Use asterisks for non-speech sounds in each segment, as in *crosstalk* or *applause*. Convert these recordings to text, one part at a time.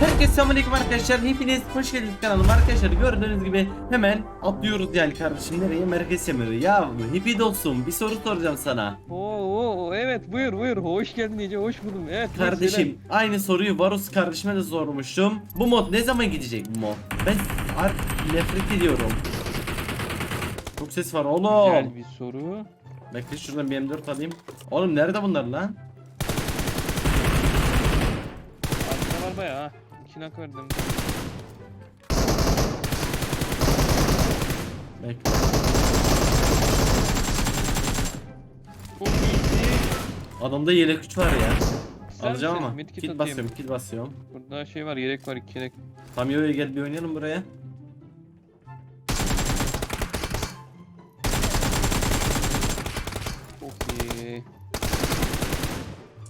Herkese selamünaleyküm arkadaşlar. Hepiniz hoş geldiniz kanalıma arkadaşlar. Gördüğünüz gibi hemen atlıyoruz yani kardeşim nereye merkez semiri. Ya hippie dostum bir soru soracağım sana. Oo, oo, evet buyur buyur. Hoş geldin Ece hoş buldum. Evet. buyur. Kardeşim aynı soruyu Varus kardeşime de sormuştum. Bu mod ne zaman gidecek bu mod? Ben nefret ediyorum. Çok ses var oğlum. Güzel bir soru. Bekle şuradan bir M4 alayım. Oğlum nerede bunlar lan? Arkada var bayağı ha. İki nak verdim. Bekle. Çok iyiydi. Adamda yelek güç var ya. İster Alacağım misin? ama. Medkit Kit atayım. basıyorum, kit basıyorum. Burada şey var yelek var iki yelek. Tam yoya gel bir oynayalım buraya. Çok iyi.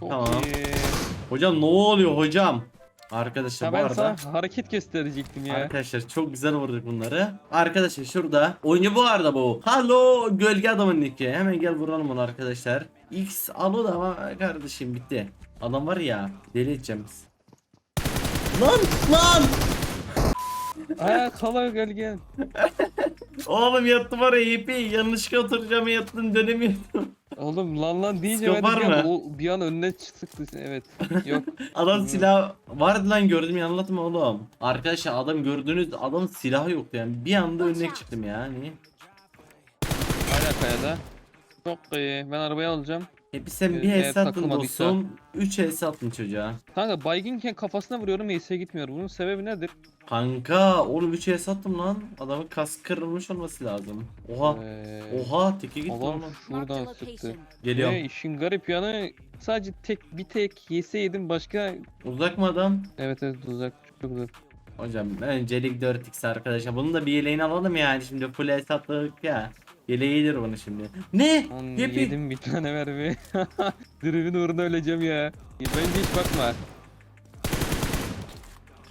Çok Tamam. iyi. Hocam ne oluyor hocam? Arkadaşlar Ha, bu ben arada sana hareket gösterecektim ya. Arkadaşlar çok güzel vurduk bunları. Arkadaşlar şurada oyuncu bu arada bu. Halo gölge adamın nicki. Hemen gel vuralım onu arkadaşlar. X alo da ama kardeşim bitti. Adam var ya deli edeceğim biz. Lan lan. Aa kala gel. *laughs* Oğlum yattım oraya ipi. Yanlışlıkla oturacağım yattın dönemiyordum. Oğlum lan lan deyince Skop ben de var bir an, mı? o, bir an önüne çıktı. Evet. *laughs* Yok. Adam silah vardı lan gördüm ya anlatma oğlum. Arkadaşlar adam gördüğünüz adam silahı yoktu yani. Bir anda önüne çıktım yani. Hala kayada. Çok iyi. Ben arabayı alacağım. Hep sen bir Eğer HS attın takılmadıysa. dostum. 3 HS attın çocuğa. Kanka baygınken kafasına vuruyorum Ace'e gitmiyor. Bunun sebebi nedir? Kanka oğlum 3 HS attım lan. Adamın kas kırılmış olması lazım. Oha. Ee, Oha teki gitti Adam oğlum. şuradan sıktı. Geliyorum. Ve işin garip yanı sadece tek bir tek yeseydin başka Uzak mı adam? evet evet uzak çok uzak. Hocam öncelik 4x arkadaşlar. Bunun da bir yeleğini alalım yani. Şimdi full HS attık ya. Yeleği iyidir bunu şimdi. Ne? Lan Yepi. yedim bir tane ver be. *laughs* Driven uğruna öleceğim ya. Bence hiç bakma.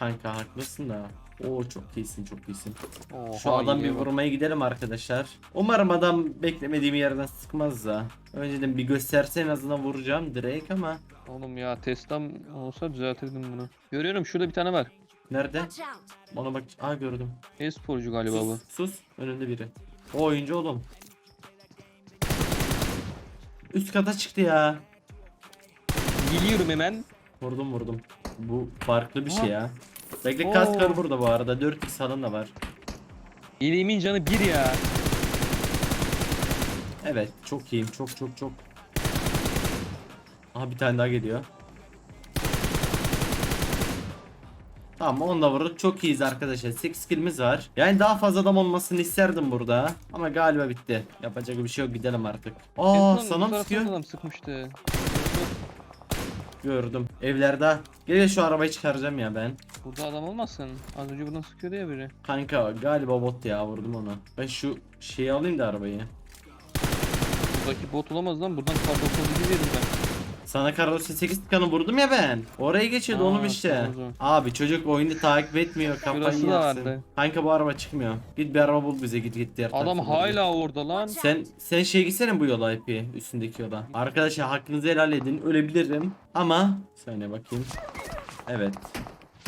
Kanka haklısın da. Oo çok iyisin çok iyisin. Oha, Şu adam bir vurmaya gidelim arkadaşlar. Umarım adam beklemediğim yerden sıkmaz da. Önceden bir gösterse en azından vuracağım direkt ama. Oğlum ya testam olsa düzeltirdim bunu. Görüyorum şurada bir tane var. Nerede? Ona bak. Aa gördüm. E-sporcu galiba bu. Sus, sus. Önünde biri. O oyuncu oğlum. Üst kata çıktı ya. Geliyorum hemen. Vurdum vurdum. Bu farklı bir şey Aha. ya. Bekle kask Oo. var burada bu arada. 4x falan da var. Yeleğimin canı bir ya. Evet çok iyiyim çok çok çok. Aha bir tane daha geliyor. Tamam onu da vurduk. Çok iyiyiz arkadaşlar. 8 kill'imiz var. Yani daha fazla adam olmasını isterdim burada. Ama galiba bitti. Yapacak bir şey yok. Gidelim artık. Aa son sana mı taraftan sıkıyor? Adam sıkmıştı. Gördüm. Evlerde. Gel şu arabayı çıkaracağım ya ben. Burada adam olmasın. Az önce buradan sıkıyordu ya biri. Kanka galiba bot ya vurdum onu. Ben şu şeyi alayım da arabayı. Buradaki bot olamaz lan. Buradan kar 98 yedim ben. Sana Kar 98 tıkanı vurdum ya ben. Oraya geçiyordu Aa, oğlum işte. tamam. Abi çocuk oyunu takip etmiyor kafayı Şurası da yaksın. vardı. Kanka bu araba çıkmıyor. Git bir araba bul bize git git diğer Adam tarafa doğru. hala orada lan. Sen sen şey gitsene bu yola ipi üstündeki yola. Arkadaşlar hakkınızı helal edin. Ölebilirim ama saniye bakayım. Evet.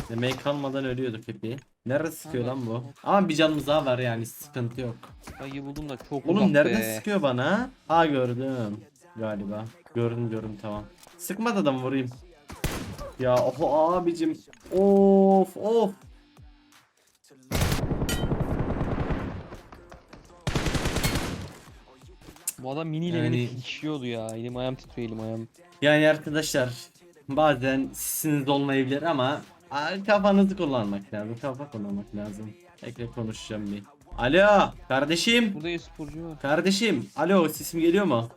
Demek kalmadan ölüyorduk hepi. Nerede sıkıyor lan bu? Ama bir canımız daha var yani sıkıntı yok. Ayı buldum da çok Oğlum uzak nereden be. sıkıyor bana? Ha gördüm. Galiba. Gördüm gördüm tamam. Sıkma da adam vurayım. Ya of abicim. Of of. Bu adam miniyle Yani- beni işiyordu ya. Elim ayağım titriyor elim ayağım. Yani arkadaşlar bazen sisiniz olmayabilir ama aa, kafanızı kullanmak lazım. Kafa kullanmak lazım. Ekle konuşacağım bir. Alo kardeşim. Burada e-sporcu var. Kardeşim. Alo sesim geliyor mu?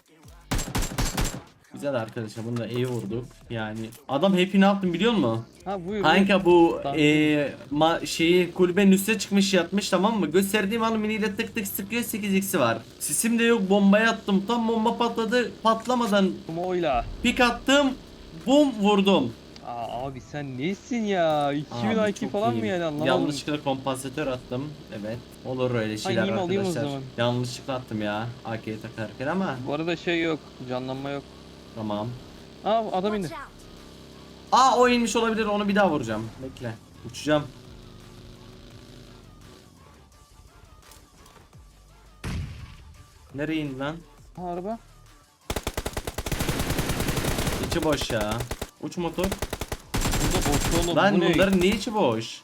Güzel arkadaşlar bunu da iyi vurduk. Yani adam happy ne yaptım biliyor musun? Ha buyur. Kanka bu Tamam. eee ma şeyi kulübenin üstüne çıkmış yatmış tamam mı? Gösterdiğim an miniyle tık tık sıkıyor 8x'i var. Sisim de yok bombaya attım. Tam bomba patladı. Patlamadan Kumoyla. pik attım. Bum vurdum. Aa, abi sen nesin ya? 2000 Abi IQ çok falan mı iyiyim. yani anlamadım. Yanlışlıkla kompansatör attım. Evet. Olur öyle şeyler yiyeyim, alayım o arkadaşlar. zaman. Yanlışlıkla attım ya. AK'ye takarken ama Bu arada şey yok. Canlanma yok. tamam. Aa adam indi. Watch out! Aa o inmiş olabilir onu bir daha vuracağım. Bekle. Uçacağım. Nereye indi lan? Ha, araba. İçi boş ya. Uç motor. Boş oğlum. Lan bu ne? bunların niye içi boş?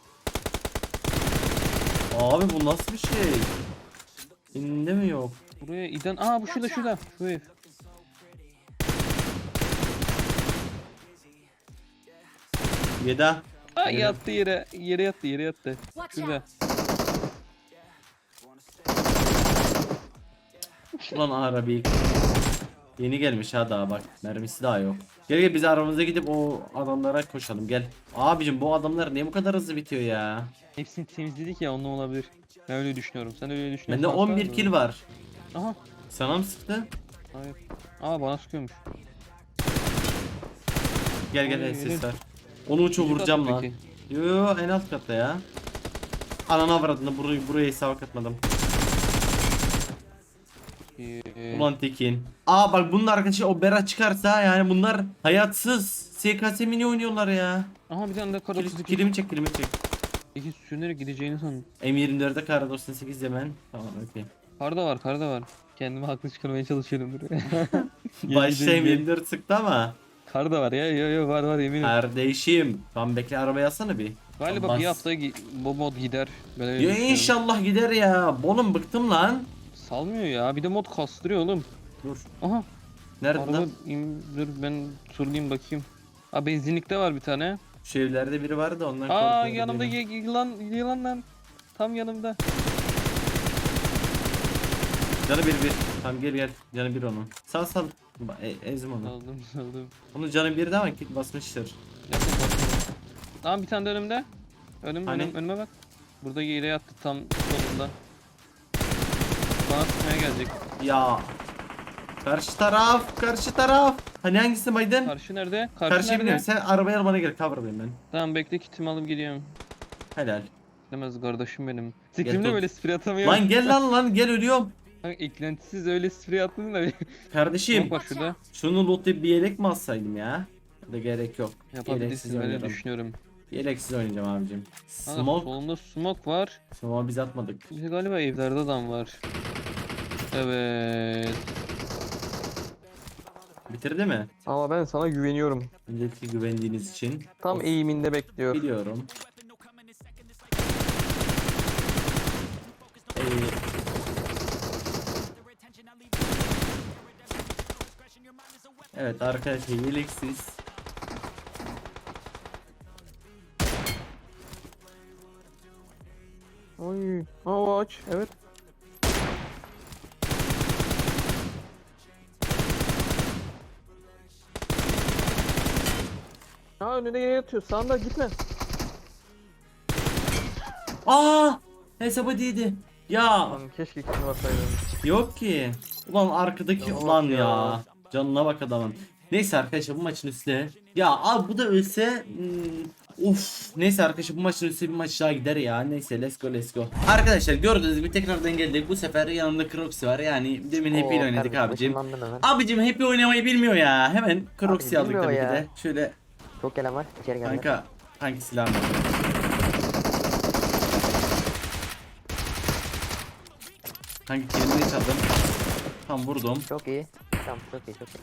Abi bu nasıl bir şey? İnde mi yok? Buraya iden. Aa bu şurada şurada. Şu ev. Yeda. Aa Yere. yattı yere. Yere yattı yere yattı. Şurada. Ulan Arabik. Yeni gelmiş ha daha bak. Mermisi daha yok. Gel gel biz aramızda gidip o adamlara koşalım gel. Abicim bu adamlar niye bu kadar hızlı bitiyor ya? Hepsini temizledik ya ondan olabilir. Ben öyle düşünüyorum. Sen öyle düşünüyorsun. Bende 11 kill var. Aha. Sana mı sıktı? Hayır. Aa bana sıkıyormuş. Gel gel Ay, ver. Onu Üçüncü vuracağım kat mı lan. peki? Yo yo en alt katta ya. Anana avradını burayı buraya hesaba katmadım. Ee, Ulan Tekin. Aa bak bunun arkadaşı o Bera çıkarsa yani bunlar hayatsız. SKS mini oynuyorlar ya. Aha bir tane de kar Kil, 32. kilimi çek kilimi çek. İki sürünerek gideceğini sandım. M24'de kar 98 yemen. Tamam okey. Kar da var kar da var. Kendimi haklı çıkarmaya çalışıyorum buraya. *laughs* Başta gidelim, M24 sıktı ama. Kar da var ya yo yo var var eminim. Kardeşim. Tamam bekle arabaya alsana bir. Galiba Bas. bir hafta bu mod gider. Ben öyle Ya inşallah gider ya. Oğlum bıktım lan. Salmıyor ya bir de mod kastırıyor oğlum. Dur. Aha Nerede araba lan? in- dur ben turlayayım bakayım. Aa benzinlikte var bir tane. Şu evlerde biri vardı ondan Aa korkuyorum yanımda y- yılan yılan lan. Tam yanımda. Canı bir bir. Tamam gel gel. Canı bir onun. Sal sal. Ba- E, ezim onu. Aldım aldım. Onun canı bir de ama kit basmıştır. Yakın bakıyorum. Tamam bir tane de önümde. Önüm, Hani? önüm önüme bak. Burada yere yattı tam solunda. Sıkmaya gelecek. Ya. Karşı taraf. Karşı taraf. Hani hangisi Biden? Karşı nerede? Karşı Karşıya nerede? biniyorum. Sen arabaya al bana gel. Cover'layım ben. Tamam bekle kitimi alıp gidiyorum. Helal. Demez kardeşim benim. Sikrimde böyle sprey atamıyorum. Lan gel lan lan gel ölüyorum. Kanka eklentisiz öyle sprey attın da *laughs* Kardeşim. Var şurada. Şunu lootlayıp bir yelek mi alsaydım ya? Da gerek yok. Yeleksiz Yapabilirsin ben öyle oynarım. düşünüyorum. Yeleksiz oynayacağım abicim. Kanka Smoke. solunda smoke var. Smoke biz atmadık. Bir de galiba evlerde adam var. Evet. Bitirdi mi? Ama ben sana güveniyorum. Öncelikle güvendiğiniz için. Tam eğiminde bekliyor. Biliyorum. Ee, Evet arkadaşlar yeleksiz. Oy. Aa aç. Evet. Aa önünde yere yatıyor. Sağında gitme. Aa! Hesabı değildi. Ya Lan keşke kendine baksaydın. yok ki. Ulan arkadaki Yok ulan ya. ya. Canına bak adamın. Neyse arkadaşlar bu maçın üstüne. Ya abi bu da ölse hmm, Uf neyse arkadaşlar bu maçın üstüne bir maç daha gider ya neyse let's go let's go Arkadaşlar gördüğünüz gibi tekrardan geldik bu sefer yanında Crocsy var yani demin Happy ile oynadık abicim Abicim Happy oynamayı bilmiyor ya hemen Abi aldık bilmiyor tabii ki ya. de Şöyle Çok gelen var. İçeri geldi. kanka hangi silah mı? Hangi kelimeyi çaldım? Tam vurdum. Çok iyi. Tamam çok iyi çok iyi.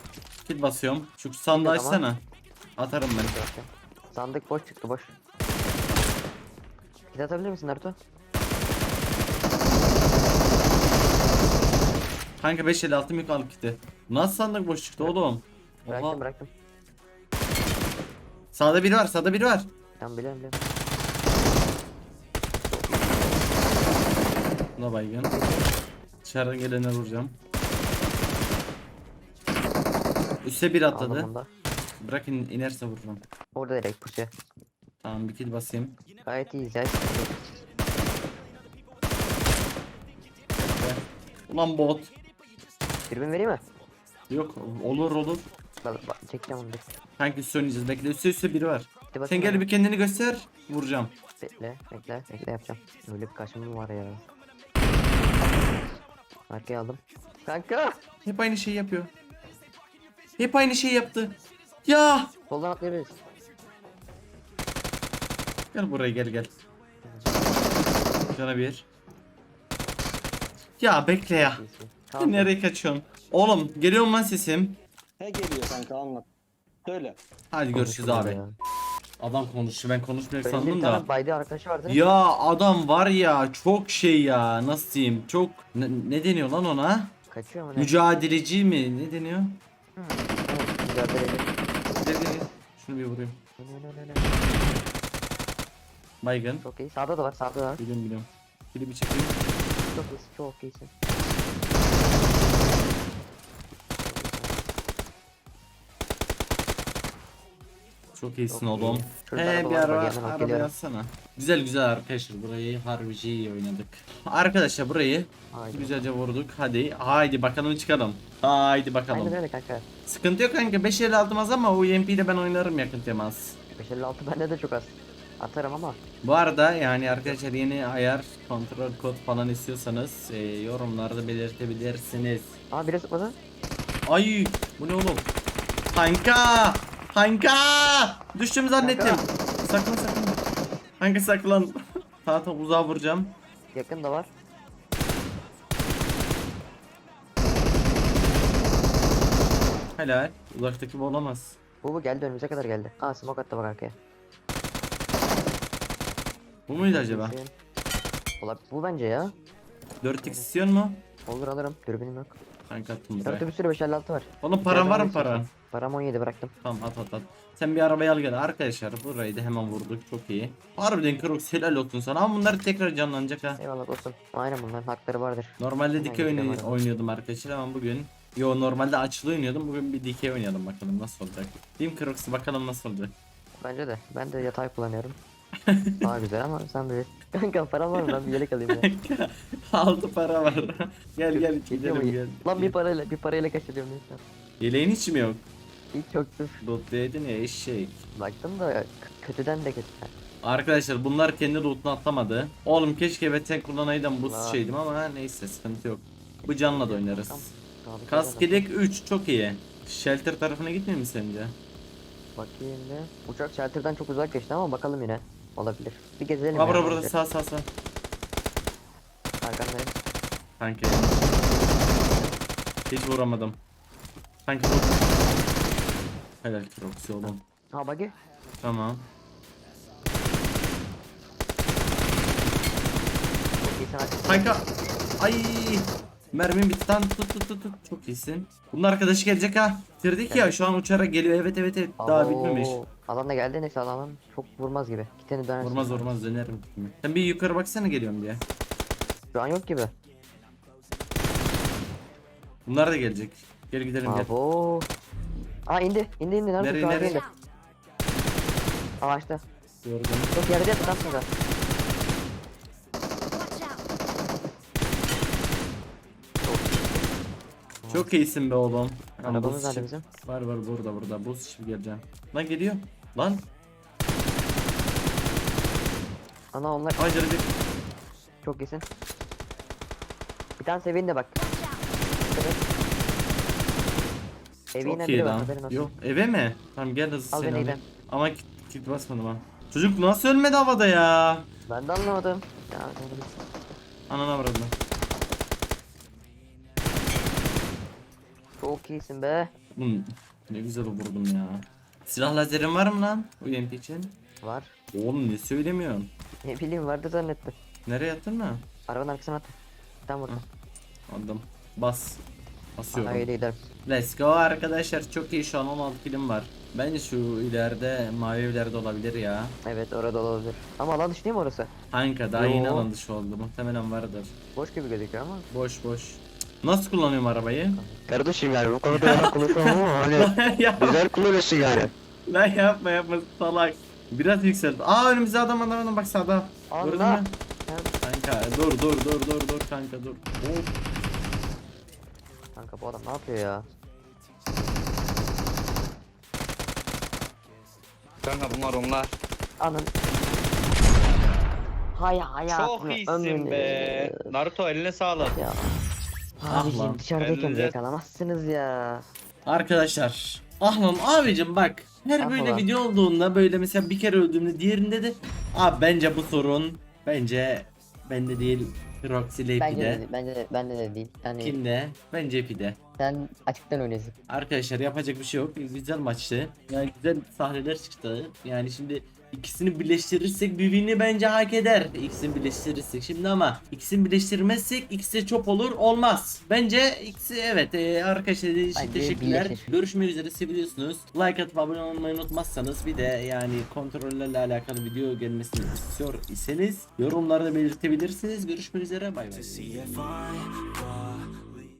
Kit basıyorum. Şu sandığı Tamam. açsana. Atarım ben. Sandık boş çıktı boş. Git atabilir misin Naruto? Kanka 5 el altı mı al kiti? Nasıl sandık boş çıktı oğlum? Bıraktım Oha. bıraktım. Sağda biri var, sağda biri var. Tamam biliyorum biliyorum. Buna baygın. Dışarıdan gelene vuracağım. Üste bir Aldım atladı. onu da. Bırak in, inerse vururum. Orada direkt pusuyor. Tamam bir kill basayım. Gayet iyiyiz ya. Ulan bot. Dürbün vereyim mi? Yok olur olur. Bak, bak çekeceğim onu bir. Kanka üstü oynayacağız. Bekle üstte üstte biri var. Sen gel bir kendini göster. Vuracağım. Bekle bekle bekle yapacağım. Öyle bir kaşımım var ya. Arkaya aldım. Kanka! Hep aynı şeyi yapıyor. Hep aynı şeyi yaptı. Ya! Soldan atlayabiliriz. Gel buraya gel gel. Şuna bir. Ya bekle ya. Tamam. nereye kaçıyorsun? Oğlum geliyor mu lan sesim? He geliyor kanka anlat. Söyle. Hadi görüşürüz abi. ya. Adam konuşuyor ben konuşmuyor Benim bir sandım da. tane baydı arkadaşı vardı. Ya adam var ya çok şey ya nasıl diyeyim çok ne, ne deniyor lan ona? Kaçıyor mu ne? Mücadeleci mi ne deniyor? Evet, mücadeleci. Gel, gel, gel. Şunu bir vurayım. Ne, ne, ne, ne. Baygın. Çok iyi. Sağda da var. Sağda da var. Biliyorum biliyorum. Biri bir çekeyim. Çok iyisin. Çok iyisin. Çok iyisin Çok oğlum. iyi. Şurada He araba bir var, araba, yazsana. Güzel güzel arkadaşlar burayı harbici iyi oynadık. Arkadaşlar burayı Haydi. güzelce vurduk. Hadi haydi bakalım çıkalım. Haydi bakalım. Aynen öyle kanka. Sıkıntı yok kanka 5 el aldım az ama o UMP ile ben oynarım yakın temas. 556 bende de çok az. Atarım ama. Bu arada yani arkadaşlar yeni ayar kontrol kod falan istiyorsanız e, yorumlarda belirtebilirsiniz. Aa biri zıpladı. Ay bu ne oğlum? Kanka! Kanka! Düştüm zannettim. Saklan saklan. Kanka saklan. *laughs* Tamam uzağa vuracağım. Yakın da var. Helal. Uzaktaki bu olamaz. Bu bu geldi önümüze kadar geldi. Aa smoke attı bak arkaya. Bu muydu acaba? Ulan bu bence ya. 4x istiyor mu? Olur alırım. Dürbünüm yok. Kanka attım buraya. Dörtte bir sürü 556 var. Oğlum paran var mı alıyorsun. Param 17 bıraktım. Tamam at at at. Sen bir arabaya al gel. Arkadaşlar burayı da hemen vurduk. Çok iyi. Harbiden Krox helal olsun sana ama bunlar tekrar canlanacak ha. Eyvallah dostum. Aynen bunların hakları vardır. Normalde dikey hadi. oynuyordum arkadaşlar ama bugün Yo normalde açılı oynuyordum. Bugün bir dikey oynayalım bakalım nasıl olacak. Team Crocs'u bakalım nasıl olacak. Bence de. Ben de yatay kullanıyorum. *laughs* Daha güzel ama sen de Kanka param var mı? Ben bir yelek alayım ya. Altı para var. *laughs* gel gel gidelim gel. Lan bir parayla bir parayla kaçırıyorum neyse. Yeleğin hiç mi yok? İlk çoktu. Lootlaydın ya eşek. Baktım da kötüden de kötü. Arkadaşlar bunlar kendi lootunu atlamadı. Oğlum keşke VTN kullanaydım bu şeydim ama neyse sıkıntı yok. Bu canla da oynarız. Kask yelek 3 çok iyi. Shelter tarafına gitmiyor mi sence? Bakayım bir. Uçak shelter'dan çok uzak geçti ama bakalım yine. Olabilir. Bir gezelim Ha ya, burada burada sağ sağ sağ. Arkandayım. Kanka. Hiç vuramadım. Kanka vur. Helal Crocsy oğlum. Ha buggy. Tamam. Kanka. Ay. Mermim bitti lan. Tut tut tut tut. Çok iyisin. Bunun arkadaşı gelecek ha. Bitirdik ya şu an uçarak geliyor. Evet evet evet. Daha bitmemiş. Adam da geldi neyse adam çok vurmaz gibi. Giteni dönersin. Vurmaz vurmaz dönerim. Sen bir yukarı baksana geliyorum diye. Şu an yok gibi. Bunlar da gelecek. Gel gidelim gel. Aa indi. İndi indi. Nerede? Nereye, nereye? indi. Ağaçta. Gördüm. Çok yerde yattı tam sonra. Çok iyisin be oğlum. Arabamız nerede bizim? Var var burada burada. Buz şimdi geleceğim. Lan geliyor. Lan. Ana onlar Ay canım bir. çok iyisin. Bir tane seviyene de bak. Evet. Evine Çok iyi lan. Yok eve mi? Tamam gel hızlı Al seni alayım. Ama kit, kit basmadım ha. Çocuk nasıl ölmedi havada ya? Ben de anlamadım. Ya. Anana vurdum. çok iyisin be. Bunun ne güzel vurdum ya. Silah lazerin var mı lan? UMP için. Var. Oğlum ne söylemiyorsun? Ne bileyim vardı zannettim. Nereye attın mı? Arabanın arkasına at. Tam burada. Aldım. Bas. Basıyorum. öyle giderim. Let's go arkadaşlar. Çok iyi şu an 16 kilim var. Bence şu ileride mavi evlerde olabilir ya. Evet orada olabilir. Ama alan dışı değil mi orası? Kanka daha Yo. yeni alan dışı oldu. Muhtemelen vardır. Boş gibi gözüküyor ama. Boş boş. Nasıl kullanıyorum arabayı? Kardeşim yani bu konuda yalan konuşmam ama hani *laughs* ya, güzel kullanıyorsun yani. lan yapma yapma salak. Biraz yükselt. Aa önümüzde adam adam adam bak sağda. Gördün mü? Kanka dur dur dur dur dur kanka dur. Of. Bu adam ne yapıyor ya? Kanka bunlar onlar. Anın. Hay hayatını Çok iyisin ömrünü- be. Naruto eline sağlık. Ya. Ah Abiciğim lan. dışarıdayken Elinize- yakalamazsınız ya. Arkadaşlar Ah lan abicim bak. Her Ah böyle ulan. video olduğunda böyle mesela bir kere öldüğümde diğerinde de abi bence bu sorun bence bende değil Roxy ile Bence de, bence de, bende de değil. Yani Kimde? Bence Epi'de. sen açıktan oynuyorsun. Arkadaşlar yapacak bir şey yok. Güzel maçtı. Yani güzel sahneler çıktı. Yani şimdi ikisini birleştirirsek birbirini bence hak eder. İkisini birleştirirsek şimdi ama ikisini birleştirmezsek ikisi çok olur olmaz. Bence ikisi evet e, arkadaşlar için Bence teşekkürler. birleşir. Görüşmek üzere seviyorsunuz. Like atıp abone olmayı unutmazsanız bir de yani kontrollerle alakalı video gelmesini istiyor iseniz yorumlarda belirtebilirsiniz. Görüşmek üzere bay bay. See if I